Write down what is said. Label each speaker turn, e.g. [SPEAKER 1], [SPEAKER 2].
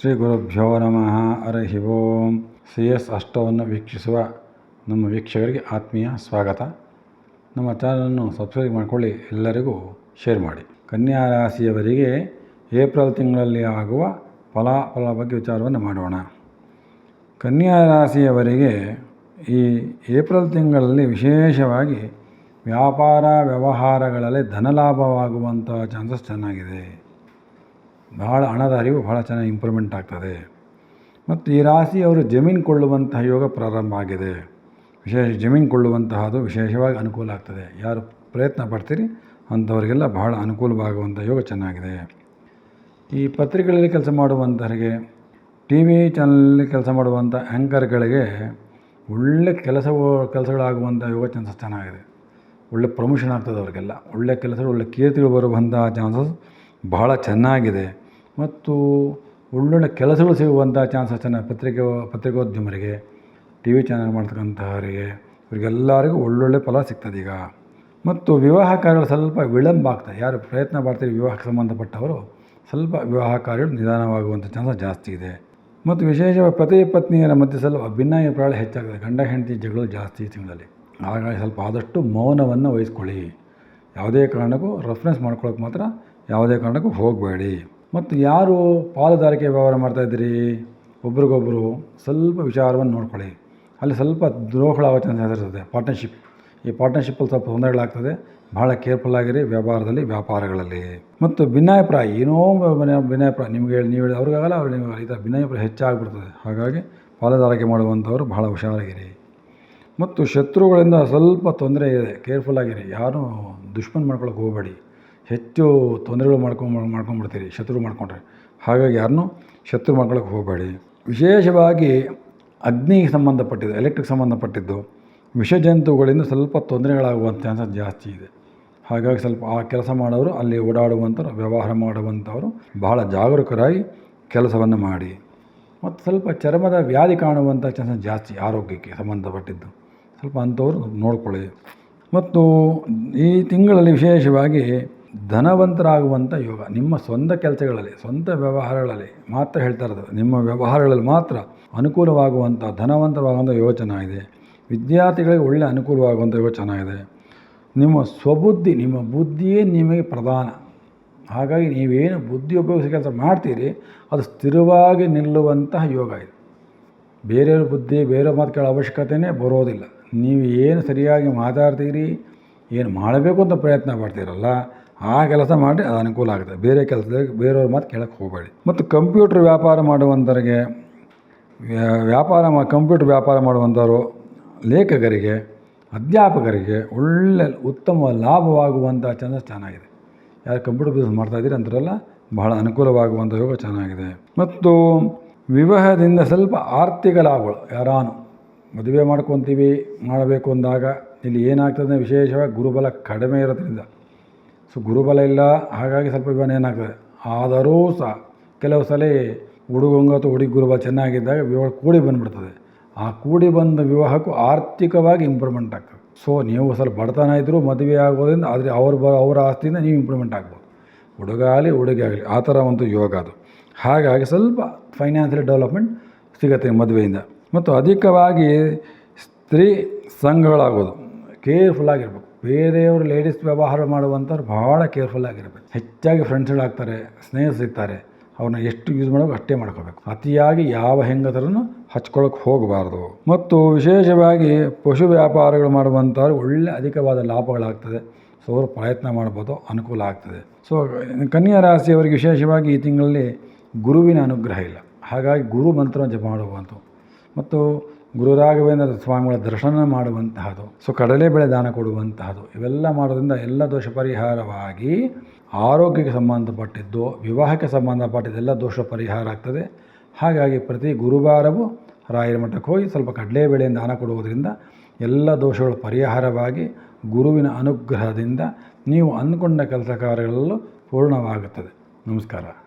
[SPEAKER 1] ಶ್ರೀ ಗುರುಭ್ಯೋ ನಮಃ. ಹರಿ ಓಂ. C S ಅಷ್ಟವನ್ನು ವೀಕ್ಷಿಸುವ ನಮ್ಮ ವೀಕ್ಷಕರಿಗೆ ಆತ್ಮೀಯ ಸ್ವಾಗತ. ನಮ್ಮ ಚಾನಲನ್ನು ಸಬ್ಸ್ಕ್ರೈಬ್ ಮಾಡಿಕೊಳ್ಳಿ, ಎಲ್ಲರಿಗೂ ಶೇರ್ ಮಾಡಿ. ಕನ್ಯಾ ರಾಶಿಯವರಿಗೆ ಏಪ್ರಿಲ್ ತಿಂಗಳಲ್ಲಿ ಆಗುವ ಫಲಾಫಲ ಬಗ್ಗೆ ವಿಚಾರವನ್ನು ಮಾಡೋಣ. ಕನ್ಯಾ ರಾಶಿಯವರಿಗೆ ಈ ಏಪ್ರಿಲ್ ತಿಂಗಳಲ್ಲಿ ವಿಶೇಷವಾಗಿ ವ್ಯಾಪಾರ ವ್ಯವಹಾರಗಳಲ್ಲಿ ಧನಲಾಭವಾಗುವಂಥ ಚಾನ್ಸಸ್ ಚೆನ್ನಾಗಿದೆ. ಬಹಳ ಹಣದ ಅರಿವು ಬಹಳ ಚೆನ್ನಾಗಿ ಇಂಪ್ರೂವ್ಮೆಂಟ್ ಆಗ್ತದೆ. ಮತ್ತು ಈ ರಾಶಿ ಅವರು ಜಮೀನು ಕೊಳ್ಳುವಂತಹ ಯೋಗ ಪ್ರಾರಂಭ ಆಗಿದೆ. ವಿಶೇಷ ಜಮೀನು ಕೊಳ್ಳುವಂತಹದು ವಿಶೇಷವಾಗಿ ಅನುಕೂಲ ಆಗ್ತದೆ. ಯಾರು ಪ್ರಯತ್ನ ಪಡ್ತೀರಿ, ಅಂಥವರಿಗೆಲ್ಲ ಬಹಳ ಅನುಕೂಲವಾಗುವಂಥ ಯೋಗ ಚೆನ್ನಾಗಿದೆ. ಈ ಪತ್ರಿಕೆಗಳಲ್ಲಿ ಕೆಲಸ ಮಾಡುವಂಥವರಿಗೆ ಟಿ ವಿ ಚಾನಲಲ್ಲಿ ಕೆಲಸ ಮಾಡುವಂಥ ಆ್ಯಂಕರ್ಗಳಿಗೆ ಒಳ್ಳೆ ಕೆಲಸ ಕೆಲಸಗಳಾಗುವಂಥ ಯೋಗ ಚಾನ್ಸಸ್ ಚೆನ್ನಾಗಿದೆ. ಒಳ್ಳೆ ಪ್ರಮೋಷನ್ ಆಗ್ತದೆ ಅವರಿಗೆಲ್ಲ. ಒಳ್ಳೆ ಕೆಲಸಗಳು, ಒಳ್ಳೆ ಕೀರ್ತಿಗಳು ಬರುವಂಥ ಚಾನ್ಸಸ್ ಬಹಳ ಚೆನ್ನಾಗಿದೆ. ಮತ್ತು ಒಳ್ಳೊಳ್ಳೆ ಕೆಲಸಗಳು ಸಿಗುವಂಥ ಚಾನ್ಸಸ್ ಚೆನ್ನಾಗಿ ಪತ್ರಿಕೆ, ಪತ್ರಿಕೋದ್ಯಮರಿಗೆ ಟಿ ವಿ ಚಾನಲ್ ಮಾಡ್ತಕ್ಕಂಥವರಿಗೆ ಇವರಿಗೆಲ್ಲರಿಗೂ ಒಳ್ಳೊಳ್ಳೆ ಫಲ ಸಿಗ್ತದೆ ಈಗ. ಮತ್ತು ವಿವಾಹ ಕಾರ್ಯಗಳು ಸ್ವಲ್ಪ ವಿಳಂಬ ಆಗ್ತದೆ ಯಾರು ಪ್ರಯತ್ನ ಮಾಡ್ತೀರಿ ವಿವಾಹಕ್ಕೆ ಸಂಬಂಧಪಟ್ಟವರು ಸ್ವಲ್ಪ ವಿವಾಹ ಕಾರ್ಯಗಳು ನಿಧಾನವಾಗುವಂಥ ಚಾನ್ಸಸ್ ಜಾಸ್ತಿ ಇದೆ. ಮತ್ತು ವಿಶೇಷವಾಗಿ ಪತಿ ಪತ್ನಿಯರ ಮಧ್ಯೆ ಸ್ವಲ್ಪ ಭಿನ್ನಾಭಿಪ್ರಾಯ ಹೆಚ್ಚಾಗ್ತದೆ. ಗಂಡ, ಹೆಂಡತಿ ಜಗಳು ಜಾಸ್ತಿ ತಿಂಗಳಲ್ಲಿ. ಹಾಗಾಗಿ ಸ್ವಲ್ಪ ಆದಷ್ಟು ಮೌನವನ್ನು ವಹಿಸ್ಕೊಳ್ಳಿ. ಯಾವುದೇ ಕಾರಣಕ್ಕೂ ರೆಫರೆನ್ಸ್ ಮಾಡ್ಕೊಳ್ಳೋಕೆ ಮಾತ್ರ ಯಾವುದೇ ಕಾರಣಕ್ಕೂ ಹೋಗಬೇಡಿ. ಮತ್ತು ಯಾರು ಪಾಲುದಾರಿಕೆ ವ್ಯವಹಾರ ಮಾಡ್ತಾಯಿದ್ದೀರಿ ಒಬ್ರಿಗೊಬ್ರು ಸ್ವಲ್ಪ ವಿಚಾರವನ್ನು ನೋಡ್ಕೊಳ್ಳಿ. ಅಲ್ಲಿ ಸ್ವಲ್ಪ ದ್ರೋಹಗಳಾಗೋ ಚಾನ್ಸಸ್ ಇರ್ತದೆ ಪಾರ್ಟ್ನರ್ಶಿಪ್ ಈ ಪಾರ್ಟ್ನರ್ಶಿಪ್ಪಲ್ಲಿ ಸ್ವಲ್ಪ ತೊಂದರೆಗಳಾಗ್ತದೆ ಭಾಳ ಕೇರ್ಫುಲ್ ಆಗಿರಿ ವ್ಯಾಪಾರದಲ್ಲಿ ವ್ಯಾಪಾರಗಳಲ್ಲಿ. ಮತ್ತು ಭಿನ್ನಾಭಿಪ್ರಾಯ, ಏನೋ ಭಿನ್ನಾಭಿಪ್ರಾಯ. ನಿಮಗೆ ಹೇಳಿ, ನೀವು ಹೇಳಿ, ಅವ್ರಿಗಾಗಲ್ಲ, ಅವ್ರು ನಿಮಗೆ ಈ ಥರ ಭಿನ್ನಾಭಿಪ್ರಾಯ ಹೆಚ್ಚಾಗ್ಬಿಡ್ತದೆ. ಹಾಗಾಗಿ ಪಾಲುದಾರಿಕೆ ಮಾಡುವಂಥವ್ರು ಬಹಳ ಹುಷಾರಾಗಿರಿ. ಮತ್ತು ಶತ್ರುಗಳಿಂದ ಸ್ವಲ್ಪ ತೊಂದರೆ ಇದೆ. ಕೇರ್ಫುಲ್ ಆಗಿರಿ. ಯಾರೂ ದುಷ್ಮನ್ ಮಾಡ್ಕೊಳಕ್ಕೆ ಹೋಗಬೇಡಿ. ಹೆಚ್ಚು ತೊಂದರೆಗಳು ಮಾಡ್ಕೊಂಡು ಮಾಡ್ಕೊಂಡ್ಬಿಡ್ತೀರಿ, ಶತ್ರು ಮಾಡ್ಕೊಂಡ್ರೆ. ಹಾಗಾಗಿ ಯಾರನ್ನೂ ಶತ್ರು ಮಾಡ್ಕೊಳಕ್ಕೆ ಹೋಗಬೇಡಿ. ವಿಶೇಷವಾಗಿ ಅಗ್ನಿಗೆ ಸಂಬಂಧಪಟ್ಟಿದ್ದು ಎಲೆಕ್ಟ್ರಿಕ್ ಸಂಬಂಧಪಟ್ಟಿದ್ದು, ವಿಷಜಂತುಗಳಿಂದ ಸ್ವಲ್ಪ ತೊಂದರೆಗಳಾಗುವಂಥ ಚಾನ್ಸಸ್ ಜಾಸ್ತಿ ಇದೆ. ಹಾಗಾಗಿ ಸ್ವಲ್ಪ ಆ ಕೆಲಸ ಮಾಡೋರು, ಅಲ್ಲಿ ಓಡಾಡುವಂಥವ್ರು, ವ್ಯವಹಾರ ಮಾಡುವಂಥವರು ಬಹಳ ಜಾಗರೂಕರಾಗಿ ಕೆಲಸವನ್ನು ಮಾಡಿ. ಮತ್ತು ಸ್ವಲ್ಪ ಚರ್ಮದ ವ್ಯಾಧಿ ಕಾಣುವಂಥ ಚಾನ್ಸಸ್ ಜಾಸ್ತಿ ಆರೋಗ್ಯಕ್ಕೆ ಸಂಬಂಧಪಟ್ಟಿದ್ದು. ಸ್ವಲ್ಪ ಅಂಥವ್ರು ನೋಡ್ಕೊಳ್ಳಿ. ಮತ್ತು ಈ ತಿಂಗಳಲ್ಲಿ ವಿಶೇಷವಾಗಿ ಧನವಂತರಾಗುವಂಥ ಯೋಗ, ನಿಮ್ಮ ಸ್ವಂತ ಕೆಲಸಗಳಲ್ಲಿ, ಸ್ವಂತ ವ್ಯವಹಾರಗಳಲ್ಲಿ ಮಾತ್ರ ಹೇಳ್ತಾ ಇರೋದು. ನಿಮ್ಮ ವ್ಯವಹಾರಗಳಲ್ಲಿ ಮಾತ್ರ ಅನುಕೂಲವಾಗುವಂಥ ಧನವಂತರವಾಗುವಂಥ ಯೋಗ ಚೆನ್ನಾಗಿದೆ. ವಿದ್ಯಾರ್ಥಿಗಳಿಗೆ ಒಳ್ಳೆಯ ಅನುಕೂಲವಾಗುವಂಥ ಯೋಗ ಚೆನ್ನಾಗಿದೆ. ನಿಮ್ಮ ಸ್ವಬುದ್ಧಿ, ನಿಮ್ಮ ಬುದ್ಧಿಯೇ ನಿಮಗೆ ಪ್ರಧಾನ. ಹಾಗಾಗಿ ನೀವೇನು ಬುದ್ಧಿ ಉಪಯೋಗಿಸಿ ಕೆಲಸ ಮಾಡ್ತೀರಿ, ಅದು ಸ್ಥಿರವಾಗಿ ನಿಲ್ಲುವಂತಹ ಯೋಗ ಇದು. ಬೇರೆಯವ್ರ ಬುದ್ಧಿ ಬೇರೆ ಮಾತು ಕೇಳೋ ಅವಶ್ಯಕತೆಯೇ ಬರೋದಿಲ್ಲ. ನೀವು ಏನು ಸರಿಯಾಗಿ ಮಾತಾಡ್ತೀರಿ, ಏನು ಮಾಡಬೇಕು ಅಂತ ಪ್ರಯತ್ನ ಪಡ್ತೀರಲ್ಲ ಆ ಕೆಲಸ ಮಾಡಿ ಅದು ಅನುಕೂಲ ಆಗುತ್ತೆ. ಬೇರೆ ಕೆಲಸದಲ್ಲಿ ಬೇರೆಯವ್ರ ಮಾತು ಕೇಳಕ್ಕೆ ಹೋಗಬೇಡಿ. ಮತ್ತು ಕಂಪ್ಯೂಟ್ರ್ ವ್ಯಾಪಾರ ಮಾಡುವಂಥವ್ರಿಗೆ ವ್ಯಾಪಾರ ಮಾ, ಕಂಪ್ಯೂಟ್ರ್ ವ್ಯಾಪಾರ ಮಾಡುವಂಥವ್ರು, ಲೇಖಕರಿಗೆ, ಅಧ್ಯಾಪಕರಿಗೆ ಒಳ್ಳೆ ಉತ್ತಮ ಲಾಭವಾಗುವಂಥ ಚಾನ್ಸಸ್ ಚೆನ್ನಾಗಿದೆ. ಯಾರು ಕಂಪ್ಯೂಟರ್ ಬಿಸ್ನೆಸ್ ಮಾಡ್ತಾಯಿದ್ದೀರಿ ಅಂತಾರಲ್ಲ, ಬಹಳ ಅನುಕೂಲವಾಗುವಂಥ ಯೋಗ ಚೆನ್ನಾಗಿದೆ. ಮತ್ತು ವಿವಾಹದಿಂದ ಸ್ವಲ್ಪ ಆರ್ಥಿಕ ಲಾಭಗಳು, ಯಾರಾನು ಮದುವೆ ಮಾಡ್ಕೊತೀವಿ, ಮಾಡಬೇಕು ಅಂದಾಗ, ಇಲ್ಲಿ ಏನಾಗ್ತದೆ ವಿಶೇಷವಾಗಿ ಗುರುಬಲ ಕಡಿಮೆ ಇರೋದ್ರಿಂದ ಸೊ ಗುರುಬಲ ಇಲ್ಲ. ಹಾಗಾಗಿ ಸ್ವಲ್ಪ ವಿಮಾನ ಏನಾಗ್ತದೆ? ಆದರೂ ಸಹ ಕೆಲವು ಸಲ ಹುಡುಗಂಗ ಅಥವಾ ಹುಡುಗಿ ಗುರುಬಲ ಚೆನ್ನಾಗಿದ್ದಾಗ ವಿವಾಹ ಕೂಡಿ ಬಂದುಬಿಡ್ತದೆ. ಆ ಕೂಡಿ ಬಂದ ವಿವಾಹಕ್ಕೂ ಆರ್ಥಿಕವಾಗಿ ಇಂಪ್ರೂವ್ಮೆಂಟ್ ಆಗ್ತದೆ. ಸೊ ನೀವು ಸ್ವಲ್ಪ ಬಡತನ ಇದ್ದರೂ ಮದುವೆ ಆಗೋದ್ರಿಂದ ಆದರೆ ಅವ್ರ ಬ, ಅವರ ಆಸ್ತಿಯಿಂದ ನೀವು ಇಂಪ್ರೂವ್ಮೆಂಟ್ ಆಗ್ಬೋದು. ಹುಡುಗ ಆಗಲಿ, ಹುಡುಗಿ ಆಗಲಿ, ಆ ಥರ ಒಂದು ಯೋಗ ಅದು. ಹಾಗಾಗಿ ಸ್ವಲ್ಪ ಫೈನಾನ್ಷಿಯಲ್ ಡೆವಲಪ್ಮೆಂಟ್ ಸಿಗುತ್ತೆ ಮದುವೆಯಿಂದ. ಮತ್ತು ಅಧಿಕವಾಗಿ ಸ್ತ್ರೀ ಸಂಘಗಳಾಗೋದು. ಕೇರ್ಫುಲ್ ಆಗಿರ್ಬೇಕು. ಬೇರೆಯವರು ಲೇಡೀಸ್ ವ್ಯವಹಾರ ಮಾಡುವಂಥವ್ರು ಭಾಳ ಕೇರ್ಫುಲ್ ಆಗಿರಬೇಕು. ಹೆಚ್ಚಾಗಿ ಫ್ರೆಂಡ್ಸ್ಗಳಾಗ್ತಾರೆ ಸ್ನೇಹಿತರು ಸಿಗ್ತಾರೆ ಅವ್ರನ್ನ ಎಷ್ಟು ಯೂಸ್ ಮಾಡಬೇಕು ಅಷ್ಟೇ ಮಾಡ್ಕೋಬೇಕು. ಅತಿಯಾಗಿ ಯಾವ ಹೆಂಗಸರನ್ನು ಹಚ್ಕೊಳಕ್ಕೆ ಹೋಗಬಾರ್ದು. ಮತ್ತು ವಿಶೇಷವಾಗಿ ಪಶು ವ್ಯಾಪಾರಗಳು ಮಾಡುವಂಥವ್ರು ಒಳ್ಳೆ ಅಧಿಕವಾದ ಲಾಭಗಳಾಗ್ತದೆ. ಸೊ ಅವರು ಪ್ರಯತ್ನ ಮಾಡ್ಬೋದು, ಅನುಕೂಲ ಆಗ್ತದೆ. ಸೊ ಕನ್ಯಾ ರಾಶಿಯವರಿಗೆ ವಿಶೇಷವಾಗಿ ಈ ತಿಂಗಳಲ್ಲಿ ಗುರುವಿನ ಅನುಗ್ರಹ ಇಲ್ಲ. ಹಾಗಾಗಿ ಗುರು ಮಂತ್ರ ಜಪ ಮಾಡುವಂಥವು ಮತ್ತು ಗುರು ರಾಘವೇಂದ್ರ ಸ್ವಾಮಿಗಳ ದರ್ಶನ ಮಾಡುವಂತಹದ್ದು ಸೊ ಕಡಲೆಬೇಳೆ ದಾನ ಕೊಡುವಂತಹದ್ದು ಇವೆಲ್ಲ ಮಾಡೋದ್ರಿಂದ ಎಲ್ಲ ದೋಷ ಪರಿಹಾರವಾಗಿ ಆರೋಗ್ಯಕ್ಕೆ ಸಂಬಂಧಪಟ್ಟಿದ್ದು, ವಿವಾಹಕ್ಕೆ ಸಂಬಂಧಪಟ್ಟಿದ್ದೆಲ್ಲ ದೋಷ ಪರಿಹಾರ ಆಗ್ತದೆ. ಹಾಗಾಗಿ ಪ್ರತಿ ಗುರುವಾರವೂ ರಾಯರ ಮಠಕ್ಕೆ ಹೋಗಿ ಸ್ವಲ್ಪ ಕಡಲೆಬೇಳೆಯನ್ನು ದಾನ ಕೊಡುವುದರಿಂದ ಎಲ್ಲ ದೋಷಗಳು ಪರಿಹಾರವಾಗಿ ಗುರುವಿನ ಅನುಗ್ರಹದಿಂದ ನೀವು ಅಂದ್ಕೊಂಡ ಕೆಲಸ ಕಾರ್ಯಗಳಲ್ಲೂ ಪೂರ್ಣವಾಗುತ್ತದೆ. ನಮಸ್ಕಾರ.